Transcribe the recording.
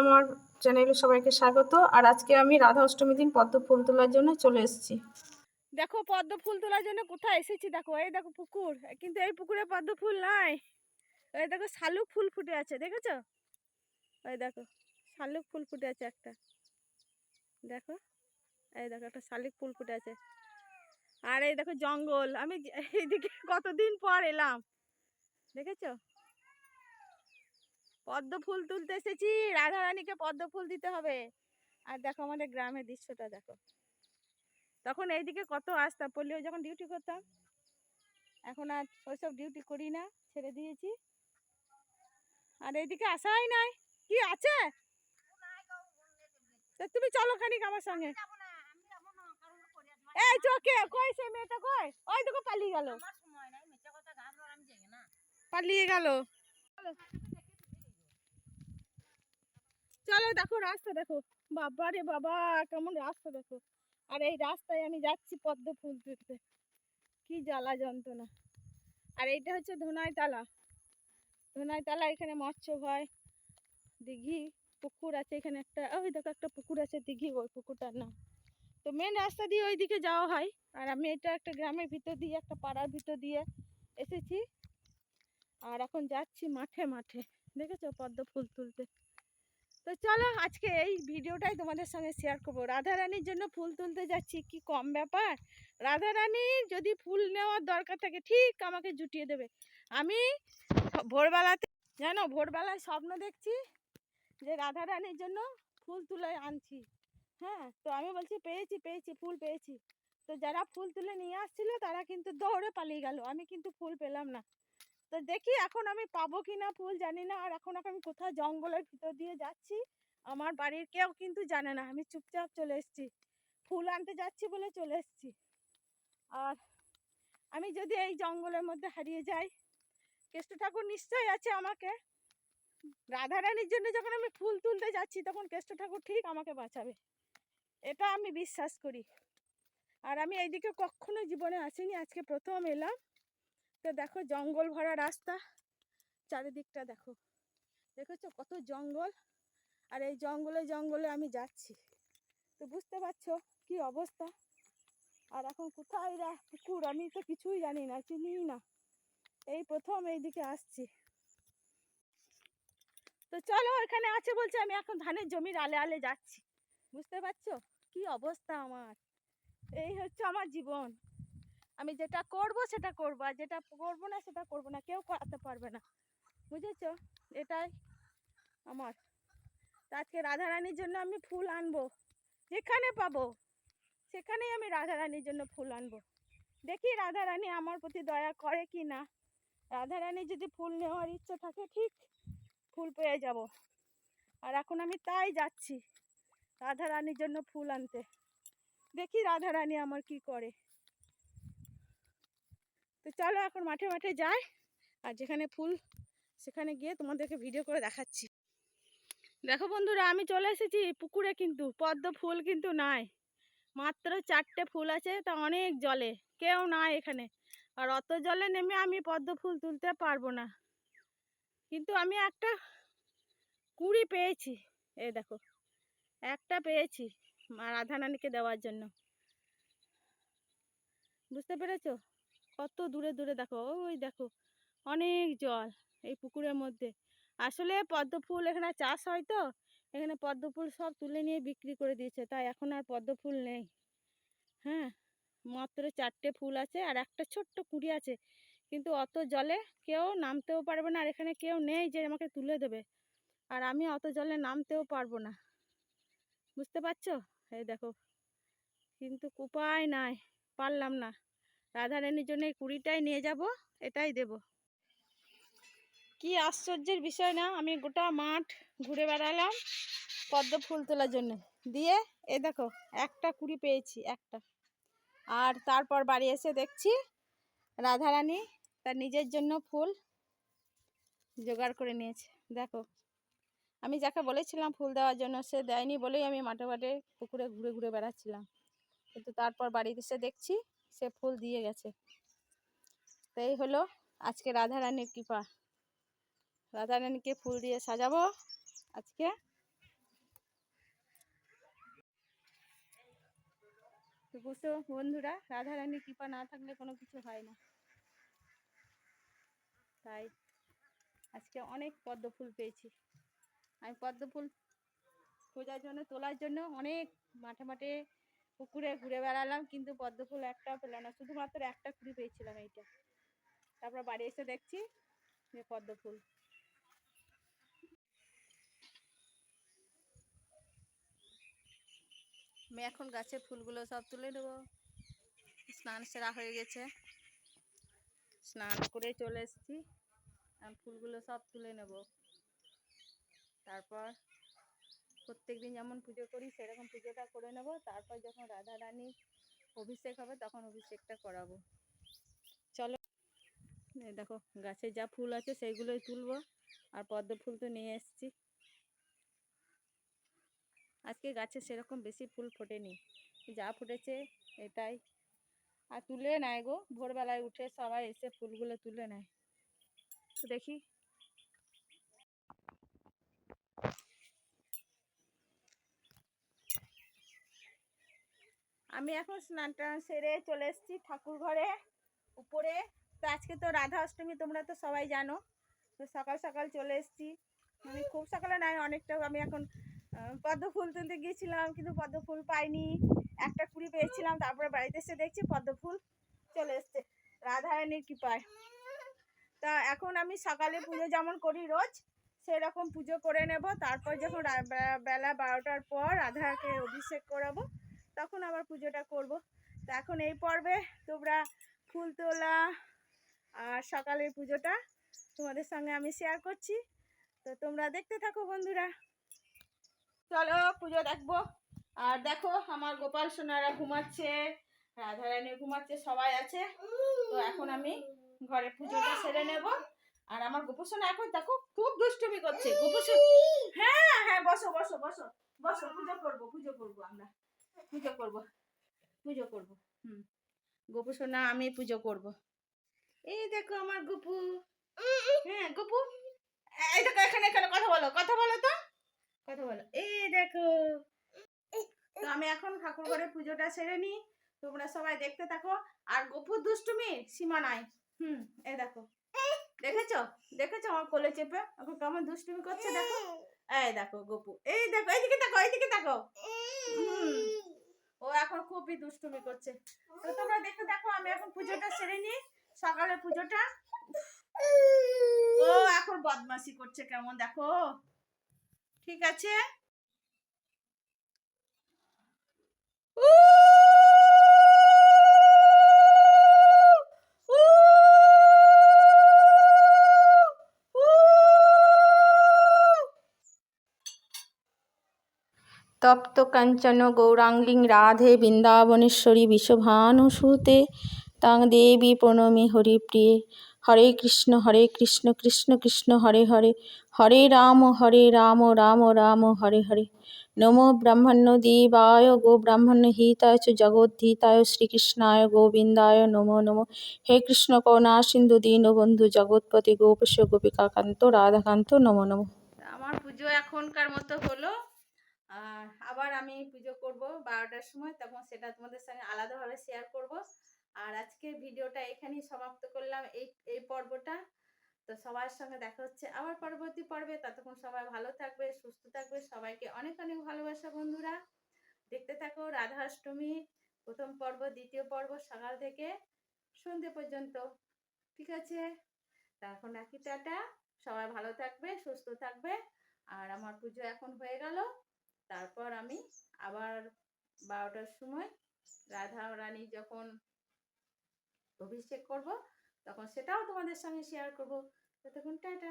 আমার চ্যানেলে সবাইকে স্বাগত। আর আজকে আমি রাধা অষ্টমী দিন পদ্ম ফুল তোলার জন্য চলে এসেছি। দেখো, পদ্ম ফুল তোলার জন্য কোথায় এসেছি দেখো। এই দেখো পুকুর, কিন্তু এই পুকুরে পদ্ম ফুল নাই। এই দেখো শালুক ফুল ফুটে আছে, দেখেছ? ওই দেখো, শালুক ফুল ফুটে আছে একটা। দেখো, এই দেখো একটা শালুক ফুল ফুটে আছে। আর এই দেখো জঙ্গল, আমি এইদিকে কতদিন পর এলাম। দেখেছ? পদ্ম ফুল তুলতে এসেছি। রাধারানীকে পদ্ম ফুল দিতে হবে। আর দেখো আমাদের গ্রামের দৃশ্যটা দেখো। তখন এইদিকে কত আসতাম পল্লীও যখন ডিউটি করতাম এখন আর ওইসব ডিউটি করি না ছেড়ে দিয়েছি। আর এইদিকে আসাই নাই। কি আছে? তুমি চলো খানিক আমার সঙ্গে। এই চোখে কই সে মেয়েটা কই? ওই দেখো পালিয়ে গেল। পালিয়ে গেল। চলো দেখো রাস্তা দেখো। বাবা রে বাবা, কেমন রাস্তা দেখো। আর এই রাস্তায় আমি যাচ্ছি পদ্ম ফুল তুলতে। কি জ্বালা যন্ত্রণা। আর এইটা হচ্ছে ধোনাইতলা। ধোনাইতলা এখানে মৎস্য হয়, দিঘি পুকুর আছে এখানে একটা। ওই দেখো একটা পুকুর আছে, দিঘি ওই পুকুরটার নাম। তো মেন রাস্তা দিয়ে ওই দিকে যাওয়া হয়। আর আমি এটা একটা গ্রামের ভিতর দিয়ে, একটা পাড়ার ভিতর দিয়ে এসেছি। আর এখন যাচ্ছি মাঠে মাঠে। দেখেছ পদ্ম ফুল তুলতে? তো চলো আজকে এই ভিডিওটাই তোমাদের সঙ্গে শেয়ার করব। রাধারানীর জন্য ফুল তুলতে যাচ্ছি, কি কম ব্যাপার? রাধারানীর যদি ফুল নেওয়ার দরকার থাকে, ঠিক আমাকে জুটিয়ে দেবে। আমি ভোরবেলাতে, জানো ভোরবেলায় স্বপ্ন দেখছি যে রাধারানীর জন্য ফুল তুলে আনছি। হ্যাঁ তো আমি বলছি পেয়েছি পেয়েছি, ফুল পেয়েছি। তো যারা ফুল তুলে নিয়ে আসছিল তারা কিন্তু দৌড়ে পালিয়ে গেল। আমি কিন্তু ফুল পেলাম না। তো দেখি এখন আমি পাবো কি না ফুল জানি না। আর এখন আমি কোথাও জঙ্গলের ভিতর দিয়ে যাচ্ছি, আমার বাড়ির কেউ কিন্তু জানে না। আমি চুপচাপ চলে এসেছি, ফুল আনতে যাচ্ছি বলে চলে এসেছি। আর আমি যদি এই জঙ্গলের মধ্যে হারিয়ে যাই, কেষ্ট ঠাকুর নিশ্চয়ই আছে আমাকে। রাধারানীর জন্য যখন আমি ফুল তুলতে যাচ্ছি, তখন কেষ্ট ঠাকুর ঠিক আমাকে বাঁচাবে। এটা আমি বিশ্বাস করি। আর আমি এইদিকে কখনো জীবনে আসিনি, আজকে প্রথম এলাম। তো দেখো জঙ্গল ভরা রাস্তা। চারিদিকটা দেখো। দেখেছ কত জঙ্গল? আর এই জঙ্গলে জঙ্গলে আমি যাচ্ছি। তো বুঝতে পারছ কি অবস্থা? আর এখন কোথায় রা পুকুর আমি তো কিছুই জানি না, চিনি না। এই প্রথম এইদিকে আসছি। তো চলো এখানে আছে বলছে, আমি এখন ধানের জমির আলে আলে যাচ্ছি। বুঝতে পারছ কি অবস্থা আমার? এই হচ্ছে আমার জীবন। আমি যেটা করব সেটা করব, আর যেটা করব না সেটা করব না, কেউ করাতে পারবে না। বুঝেছ? এটাই আমার। তো আজকে রাধারানীর জন্য আমি ফুল আনব। যেখানে পাবো, সেখানেই আমি রাধারানীর জন্য ফুল আনব। দেখি রাধারানী আমার প্রতি দয়া করে কি না। রাধারানী যদি ফুল নেওয়ার ইচ্ছা থাকে, ঠিক ফুল পেয়ে যাব। আর এখন আমি তাই যাচ্ছি, রাধারানীর জন্য ফুল আনতে। দেখি রাধারানী আমার কি করে। তো চলো এখন মাঠে মাঠে যাই। আর যেখানে ফুল, সেখানে গিয়ে তোমাদেরকে ভিডিও করে দেখাচ্ছি। দেখো বন্ধুরা, আমি চলে এসেছি পুকুরে কিন্তু, পদ্ম ফুল কিন্তু নাই। মাত্র চারটে ফুল আছে, তা অনেক জলে, কেউ নাই এখানে। আর অত জলে নেমে আমি পদ্ম ফুল তুলতে পারব না। কিন্তু আমি একটা কুড়ি পেয়েছি এই দেখো, একটা পেয়েছি মা রাধারানীকে দেওয়ার জন্য। বুঝতে পেরেছ? কত দূরে দূরে দেখো, ওই দেখো, অনেক জল এই পুকুরের মধ্যে। আসলে পদ্ম ফুল এখানে চাষ হয় তো, এখানে পদ্ম ফুল সব তুলে নিয়ে বিক্রি করে দিয়েছে, তাই এখন আর পদ্ম ফুল নেই। হ্যাঁ মাত্র চারটে ফুল আছে আর একটা ছোট্ট কুড়ি আছে, কিন্তু অত জলে কেউ নামতেও পারবে না, আর এখানে কেউ নেই যে আমাকে তুলে দেবে। আর আমি অত জলে নামতেও পারব না। বুঝতে পারছ? এই দেখো, কিন্তু উপায় নাই, পারলাম না। রাধারানীর জন্য এই কুড়িটাই নিয়ে যাব, এটাই দেব। কি আশ্চর্যের বিষয় না, আমি গোটা মাঠ ঘুরে বেড়ালাম পদ্ম ফুল তোলার জন্য। দিয়ে এ দেখো, একটা কুড়ি পেয়েছি, একটা। আর তারপর বাড়ি এসে দেখছি রাধারানী তার নিজের জন্য ফুল জোগাড় করে নিয়েছে। দেখো, আমি যাকে বলেছিলাম ফুল দেওয়ার জন্য, সে দেয়নি বলেই আমি মাঠে মাঠে পুকুরে ঘুরে ঘুরে বেড়াচ্ছিলাম। কিন্তু তারপর বাড়িতে এসে দেখছি সে ফুল দিয়ে গেছে। তো এই হলো আজকে রাধারানীর কৃপা। রাধারানীকে ফুল দিয়ে সাজাবো আজকে। তো বুঝছ বন্ধুরা, রাধারানীর কৃপা না থাকলে কোনো কিছু হয় না। তাই আজকে অনেক পদ্ম ফুল পেয়েছি। আমি পদ্ম ফুল খোঁজার জন্য, তোলার জন্য অনেক মাঠে মাঠে পুকুরে ঘুরে বেড়ালাম, কিন্তু পদ্ম ফুল একটাও পেলাম না। শুধুমাত্র একটা কুড়ি পেয়েছিলাম এইটা। তারপর বাড়ি এসে দেখছি যে পদ্ম ফুল আমি এখন গাছের ফুলগুলো সব তুলে দেবো স্নান সেরা হয়ে গেছে। স্নান করে চলে এসেছি। ফুলগুলো সব তুলে নেব। তারপর প্রত্যেক দিন যেমন পুজো করি, সেরকম পুজোটা করে নেব। তারপর যখন রাধা রানীর অভিষেক হবে, তখন অভিষেকটা করাবো। চলো দেখো, গাছে যা ফুল আছে, সেইগুলোই তুলবো। আর পদ্ম ফুল তো নিয়ে এসেছি। আজকে গাছে সেরকম বেশি ফুল ফোটেনি। যা ফুটেছে এটাই। আর তুলে নেয় গো, ভোরবেলায় উঠে সবাই এসে ফুলগুলো তুলে নেয়। দেখি আমি এখন স্নান টান সেরে চলে এসেছি ঠাকুর ঘরে, উপরে। তো আজকে তো রাধা অষ্টমী, তোমরা তো সবাই জানো। তো সকাল সকাল চলে এসেছি। মানে খুব সকালে নয়, অনেকটা আমি এখন পদ্ম ফুল তুলতে গিয়েছিলাম, কিন্তু পদ্ম ফুল পাইনি। একটা কুড়ি পেয়েছিলাম, তারপরে বাড়িতে এসে দেখছি পদ্ম ফুল চলে এসছে। রাধারানীর কৃপায়। তা এখন আমি সকালে পুজো যেমন করি রোজ, সেরকম পুজো করে নেব। তারপর যখন বেলা বারোটার পর রাধাকে অভিষেক করাবো তখন আবার পুজোটা করব। তো এখন এই পর্বে তোমরা ফুল তোলা আর সকালের পুজোটা তোমাদের সঙ্গে আমি শেয়ার করছি। তো তোমরা দেখতে থাকো বন্ধুরা। চলো পুজো দেখব। আর দেখো আমার গোপাল সোনারা ঘুমাচ্ছে, রাধারানী ঘুমাচ্ছে, সবাই আছে। তো এখন আমি ঘরে পুজোটা সেরে নেব। আর আমার গোপসোনা এখন দেখো খুব দুষ্টুমি করছে। গোপসোনা হ্যাঁ হ্যাঁ বসো বসো বসো বসো, পুজো করব পুজো করব আমরা। পুজো করব। পুজো করব। হুম। গোপু সোনা, আমি পুজো করব। এই দেখো আমার গোপু। হ্যাঁ গোপু। এই দেখো এখানে এখানে কথা বলো কথা বলো তো। কথা বলো। এই দেখো। তো আমি এখন ঠাকুর ঘরে পুজোটা সেরে নিই তোমরা সবাই দেখতে থাকো। আর গোপুর দুষ্টুমি, সীমা নাই। হুম এ দেখো। দেখেছ? দেখেছ আমার কোলে চেপে? এখন কেমন দুষ্টুমি করছে দেখো? এই দেখো গোপু। এই দেখো, এইদিকে দেখো এইদিকে দেখো হুম। ও এখন খুবই দুষ্টুমি করছে। তো তোমরা দেখতে দেখো, আমি এখন পুজোটা সেরে নিই। সকালে পুজোটা। ও এখন বদমাসি করছে কেমন দেখো। ঠিক আছে? তপ্ত কাঞ্চন গৌরাঙ্গিং রাধে বৃন্দাবনেশ্বরী বিষভানুসুতে তাং দেবী প্রণমী হরিপ্রিয়ে। হরে কৃষ্ণ হরে কৃষ্ণ কৃষ্ণ কৃষ্ণ, হরে হরে। হরে রাম হরে রাম রাম রাম, হরে হরে। নমো ব্রহ্মণ্য দেবায়, গো ব্রাহ্মণ্য হিতায়, চ জগদ্ধিতায়, শ্রীকৃষ্ণায়, গোবিন্দায়, নমো নমো। হে কৃষ্ণ করুণা, সিন্ধু দীনবন্ধু জগৎপতি গোপেশ, গোপিকাকান্ত, রাধাকান্ত, নমো নমো। আমার পুজো এখনকার মতো হলো। আবার আমি পুজো করব বারোটার সময়, তখন সেটা তোমাদের সঙ্গে আলাদাভাবে শেয়ার করব। আর আজকের ভিডিওটা এখানেই সমাপ্ত করলাম এই এই পর্বটা। তো সবার সঙ্গে দেখা হচ্ছে আবার পরবর্তী পর্বে। ততক্ষণ সবাই ভালো থাকবে, সুস্থ থাকবে। সবাইকে অনেক অনেক ভালোবাসা বন্ধুরা। দেখতে থাকো রাধা অষ্টমী প্রথম পর্ব, দ্বিতীয় পর্ব, সকাল থেকে সন্ধে পর্যন্ত। ঠিক আছে? তা এখন রাখি, টাটা। সবাই ভালো থাকবে, সুস্থ থাকবে। আর আমার পুজো এখন হয়ে গেল। তারপর আমি আবার বারোটার সময় রাধা রানী যখন অভিষেক করব, তখন সেটাও তোমাদের সঙ্গে শেয়ার করব। ততক্ষণ টাটা।